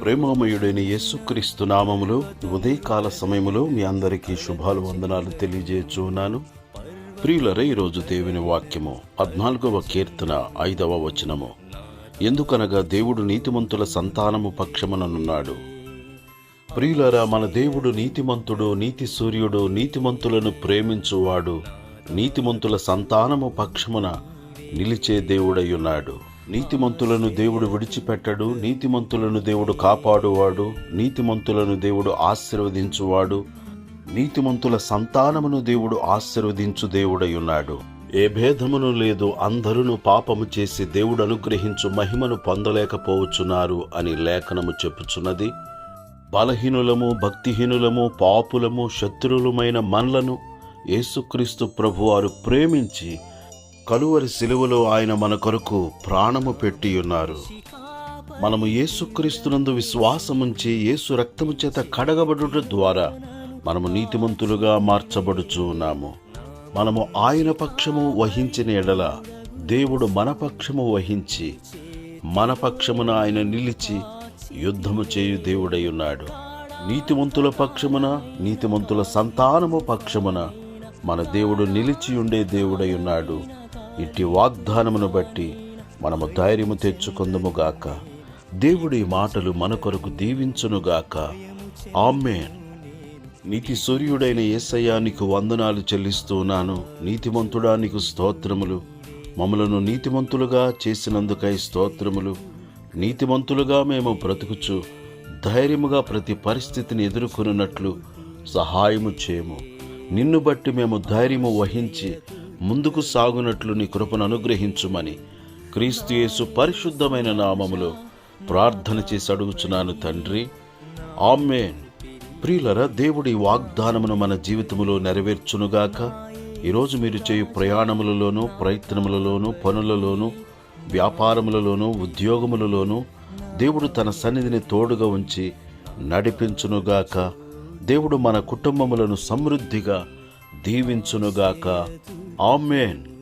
ప్రేమామయుడైన యేసుక్రీస్తు నామములో ఉదయకాల సమయములో మీ అందరికీ శుభాలు వందనాలు తెలియజేస్తున్నాను ప్రియులరే ఈరోజు దేవుని వాక్యము పద్నాలుగవ కీర్తన ఐదవ వచనము. ఎందుకనగా దేవుడు నీతిమంతుల సంతానము పక్షముననున్నాడు. ప్రియులరా మన దేవుడు నీతిమంతుడు నీతి సూర్యుడు నీతిమంతులను ప్రేమించువాడు నీతిమంతుల సంతానము పక్షమున నిలిచే దేవుడయ్యున్నాడు నీతిమంతులను దేవుడు విడిచిపెట్టడు నీతిమంతులను దేవుడు కాపాడువాడు నీతిమంతులను దేవుడు ఆశీర్వదించువాడు నీతిమంతుల సంతానమును దేవుడు ఆశీర్వదించు దేవుడయ్యున్నాడు ఏ భేదమును లేదు అందరూ పాపము చేసి దేవుడు అనుగ్రహించు మహిమను పొందలేకపోవచ్చున్నారు అని లేఖనము చెప్పుచున్నది. బలహీనులము భక్తిహీనులము పాపులము శత్రువులమైన మనలను యేసుక్రీస్తు ప్రభువారు ప్రేమించి కలువరి సిలువలో ఆయన మన కొరకు ప్రాణము పెట్టి ఉన్నారు మనము యేసుక్రీస్తునందు విశ్వాసముంచి యేసు రక్తము చేత కడగబడుట ద్వారా మనము నీతిమంతులుగా మార్చబడుచు ఉన్నాము మనము ఆయన పక్షము వహించిన ఎడల దేవుడు మన పక్షము వహించి మన పక్షమున ఆయన నిలిచి యుద్ధము చేయు దేవుడై ఉన్నాడు. నీతిమంతుల పక్షమున నీతిమంతుల సంతానము పక్షమున మన దేవుడు నిలిచి ఉండే దేవుడై ఉన్నాడు. ఇట్టి వాగ్దానమును బట్టి మనము ధైర్యము తెచ్చుకుందుముగాక దేవుడి మాటలు మన కొరకు దీవించునుగాక ఆమెన్. నీతి సూర్యుడైన ఏసయ్యానికి వందనాలు చెల్లిస్తున్నాను నీతిమంతుడా నీకు స్తోత్రములు. మమ్మలను నీతిమంతులుగా చేసినందుకై స్తోత్రములు. నీతిమంతులుగా మేము బ్రతుకుచు ధైర్యముగా ప్రతి పరిస్థితిని ఎదుర్కొనున్నట్లు సహాయము చేయము నిన్ను బట్టి మేము ధైర్యము వహించి ముందుకు సాగునట్లు నీ కృపను అనుగ్రహించుమని క్రీస్తుయేసు పరిశుద్ధమైన నామములో ప్రార్థన చేసి అడుగుచున్నాను తండ్రి. ఆమెన్. ప్రియులరా దేవుడి వాగ్దానమును మన జీవితములో నెరవేర్చునుగాక. ఈరోజు మీరు చేయు ప్రయాణములలోనూ ప్రయత్నములలోనూ పనులలోనూ వ్యాపారములలోనూ ఉద్యోగములలోనూ దేవుడు తన సన్నిధిని తోడుగా ఉంచి నడిపించునుగాక. దేవుడు మన కుటుంబములను సమృద్ధిగా దీవించునుగాక. ఆమెన్.